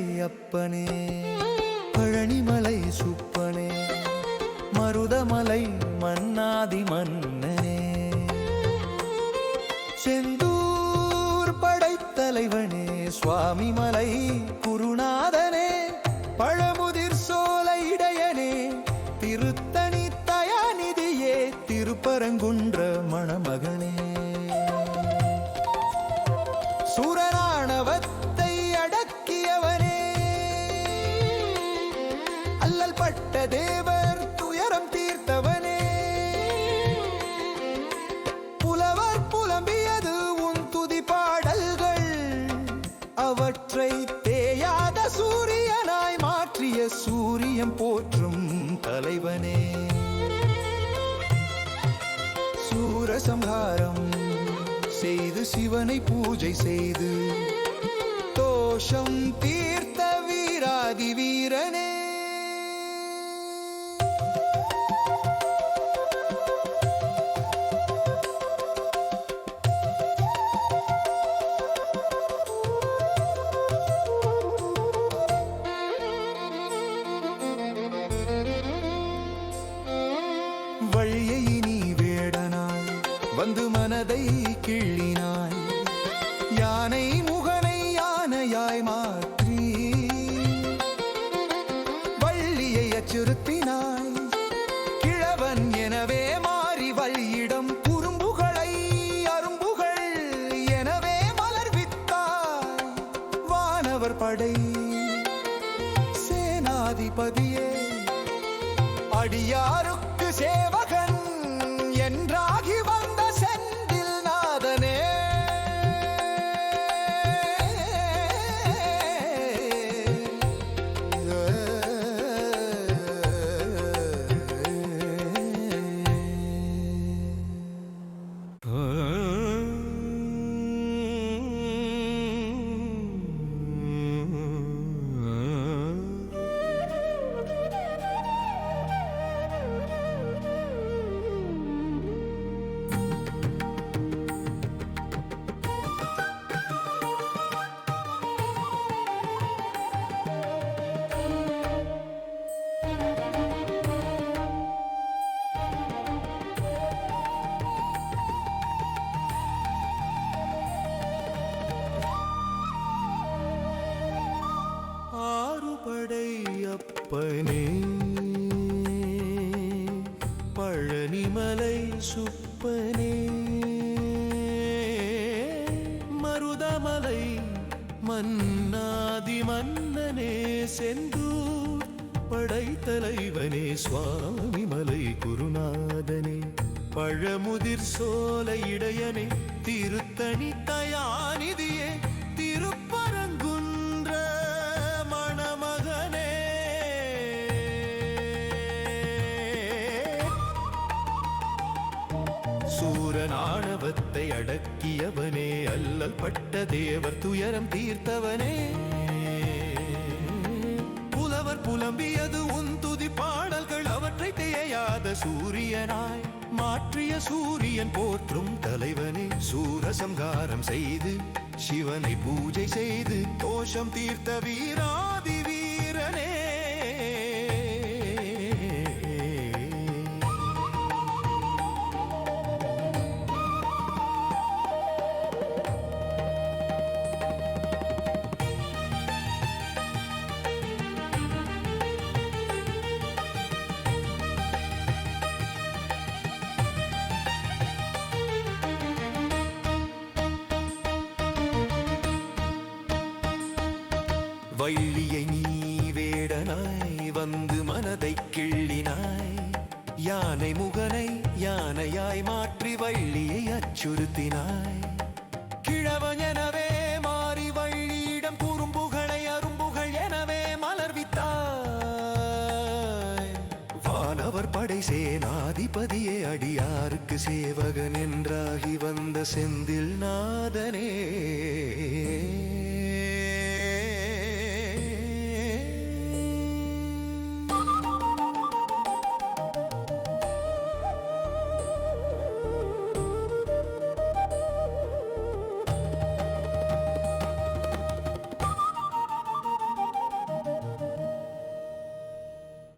அப்பனே பழனிமலை சுப்பனே மருதமலை மன்னாதி மன்னனே. செந்தூர் படைத்தலைவனே சுவாமி மலை குருநாதனே பழமுதிர் சோலை இடையனே திருத்தணி தயாநிதியே திருப்பரங்குன்ற மணமகனே. அவற்றை தேயாத சூரியனாய் மாற்றிய சூரியன் போற்றும் தலைவனே. சூரசம்ஹாரம் செய்து சிவனை பூஜை செய்து தோஷம் தீர்த்த வீராதி வீரனே. மனதை கிள்ளினாய். யானை முகனை யானையாய் மாற்றி. வள்ளியை அச்சுறுத்தினாய். கிழவன் எனவே மாறி வள்ளியிடம் குறும்புகளை அரும்புகள் எனவே மலர்வித்தாய் வானவர் படை சேனாதிபதியே அடியாருக்கு சேவகன் அப்பனே பழனிமலை சுப்பனே மருதமலை மன்னாதி மன்னனே செந்தூர் படைத்தலைவனே சுவாமிமலை குருநாதனே பழமுதிர் சோலை இடையனே திருத்தணி தயாநிதியே பாவத்தை அடக்கியவனே அல்லல் பட்ட தேவர் துயரம் தீர்த்தவனே. புலவர் புலம்பியது உன் துதி பாடல்கள் அவற்றை தேயாத சூரியனாய் மாற்றிய சூரியன் போற்றும் தலைவனே. சூரசங்காரம் செய்து சிவனை பூஜை செய்து தோஷம் தீர்த்த வீராதி வள்ளியை நீ வேடனாய் வந்து மனதை கிள்ளினாய். யானை முகனை யானையாய் மாற்றி வள்ளியை அச்சுறுத்தினாய். கிழவன் எனவே மாறி வள்ளியிடம் குறும்புகளை அரும்புகள் எனவே மலர்வித்தாய். வானவர் படை சேனாதிபதியே அடியாருக்கு சேவகன் என்றாகி வந்த செந்தில் நாதனே.